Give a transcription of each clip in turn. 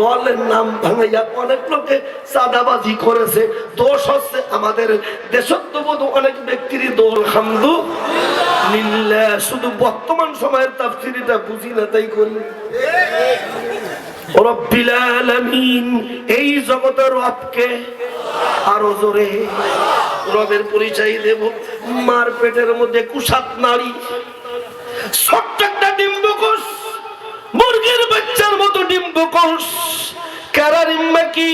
দলের নাম ভাঙাইয়া অনেক লোকে চাঁদাবাজি করেছে। দোষ হচ্ছে আমাদের দেশত্ববোধ অনেক ব্যক্তির দোল, হামদু লিল্লাহ শুধু বর্তমান সময়ের তাফসিরিটা বুঝি না তাই করি। এই জগতের রবকে আরও জোরে রবের পরিচয় দেব। মার পেটের মধ্যে কুসাত নারী, ছোট্ট একটা ডিম্বকোষ মুরগির বাচ্চার মতো ডিম্বকোষ কারারিম্মা কি?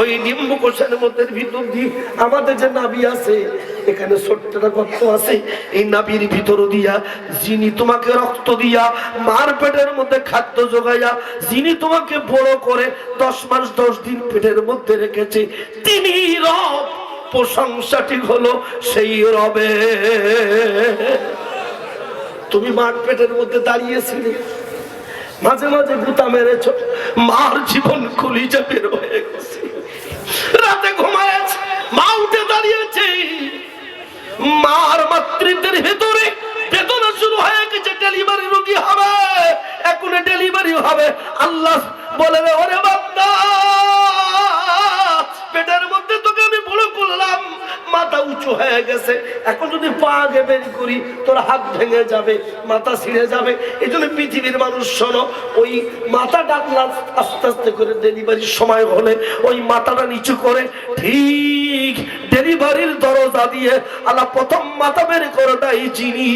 ওই ডিম্বকোষের মধ্যে ভিতর দিয়ে আমাদের যে নাবি আছে, এখানে আছে, এই নাবির ভিতর দিয়া যিনি তোমাকে রক্ত দিয়া মার পেটের মধ্যে খাদ্য যোগাইয়া যিনি তোমাকে বড় করে দশ মাস দশ দিন পেটের মধ্যে রেখেছে, তিনি রব। প্রশংসাটি হলো সেই রবে। তুমি মার পেটের মধ্যে দাঁড়িয়েছিলে। মাঝে মাঝে গুতা মেরেছ। মার জীবন কলিজা বের হয়ে গেছে। রাতে ঘুমায়েছে মা উঠে দাঁড়িয়েছে। মার মাতৃত্বের ভেতরে বেদনা শুরু হয়ে গেছে ডেলিভারি রোগী হবে। এখন ডেলিভারি হবে। আল্লাহ বলে রে, ওরে বান্দা! হয়ে গেছে। এখন যদি পা আগে বের করি, তোর হাত ভেঙে যাবে, মাথা ছিঁড়ে যাবে। এই জন্য পৃথিবীর মানুষ, শোনো, ওই মাথা ডাকলা আস্তে আস্তে করে ডেলিভারির সময় হলে ওই মাথাটা নিচু করে ঠিক ডেলিভারির দরজা দিয়ে আল্লাহ প্রথম মাথা বের করাটাই চিনি।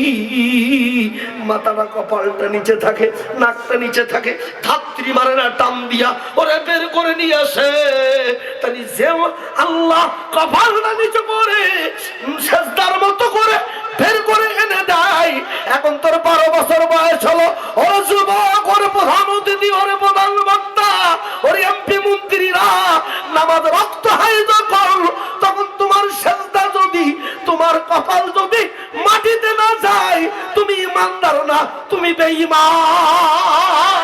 মাথাটা কপালটা নিচে থাকে, নাকটা নিচে থাকে, ধাত্রী মারে না টান দিয়া ওরে বের করে নিয়ে আসে। যে আল্লাহ কপালটা নিচে করে শেষদার মতো করে বের করে এনে দেয়। এখন তোর বারো বছর বয়স হলো। ও যুবক ওরে প্রধান ওরে প্রধান বক্তা ওরে এমপি মন্ত্রীরা, নামাজ রক্ত হাই যখন তখন তোমার শেষদা যদি, তোমার কপাল যদি মাটিতে না যায়, তুমি ইমানদার না, তুমি বেঈমান।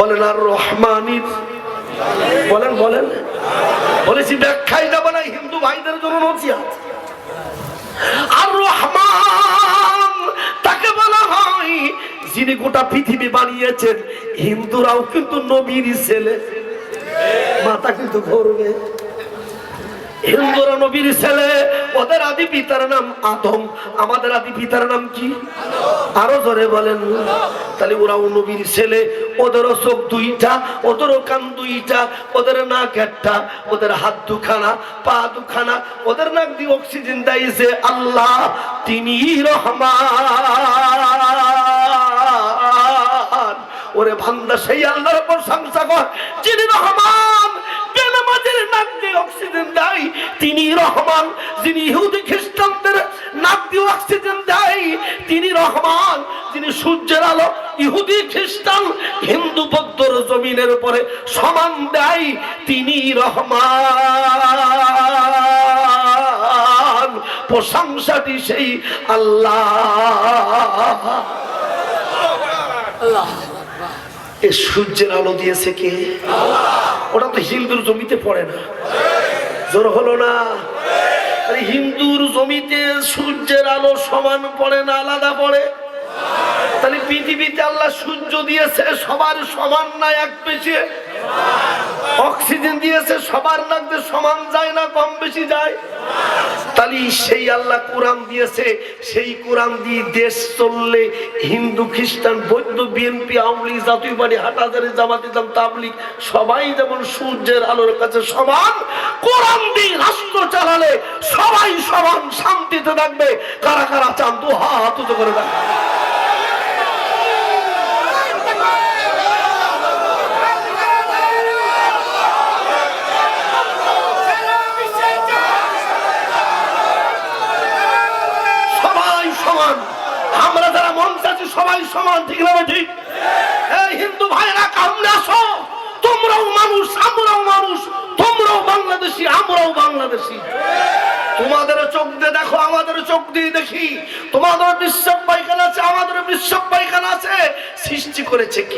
বলেন, আর রহমানির বলেন বলেন। বলেছি, ব্যাখ্যাই যাব না হিন্দু ভাইদের জন্য নসিহাত। আর রহমান, তাকে বলা হয়, যিনি গোটা পৃথিবী বানিয়েছেন। হিন্দুরাও কিন্তু নবীর ছেলে। মাথা কিন্তু ঘুরবে হিন্দুরা নবীর ছেলে, ওদের আদি পিতার নাম আদম। আমাদের আদি পিতার নাম কি? আরও জোরে বলেন। তাহলে ওরাও নবীর ছেলে, ওদেরও চোখ দুইটা, ওদেরও কান দুইটা, ওদের নাক একটা, ওদের হাত দুখানা, পা দুখানা, ওদের নাক দিয়ে অক্সিজেন দিয়েছে আল্লাহ তিনি রহমান। ওরে ভান্দা সেই আল্লাহর প্রশংসা কর, যিনি রহমান। রহমান, যিনি ইহুদি খ্রিস্টানদের নাক দিয়ে অক্সিজেন দেয়, তিনি রহমান, যিনি সূর্যের আলো ইহুদি খ্রিস্টান হিন্দু বৌদ্ধর জমিনের উপরে সমান দেয়, তিনি রহমান। প্রশংসাটি সেই আল্লাহ। এ সূর্যের আলো দিয়েছে কে? ওটা তো হিন্দুর জমিতে পড়ে না। জোর হলো না? হিন্দুর জমিতে সূর্যের আলো সমান পড়ে না আলাদা পড়ে? তাহলে পৃথিবীতে আল্লাহ সূর্য দিয়েছে সবার সমান না এক পেছে অক্সিজেন দিয়েছে সবার নাকতে সমান যায় না, কম বেশি যায়? তাহলে সেই আল্লাহ কোরআন দিয়েছে, সেই কোরআন দিয়ে দেশ চললে হিন্দু, খ্রিস্টান, বৌদ্ধ বিএনপি আওয়ামী জাতীয় পার্টি, হাটাজারি, জামাত ইসলাম, তাবলিগ, সবাই যেমন সূর্যের আলোর কাছে সমান, কোরআন দিয়ে রাষ্ট্র চালালে সবাই সমান শান্তিতে থাকবে। কারা কারা চান, দু হাত করে থাকবে সমান আমরা যারা মঞ্চে আছি সবাই সমান, ঠিক না ঠিক এই হিন্দু ভাইরা কামনে আসো। তোমরাও মানুষ, আমরাও মানুষ। তোমরাও বাংলাদেশি, আমরাও বাংলাদেশি। তোমাদের চোখ দিয়ে দেখো, আমাদের চোখ দিয়ে দেখি। তোমাদের বিশ্ব পাইখানা আছে, আমাদের বিশ্ব পাইখানা আছে। সৃষ্টি করেছে কি?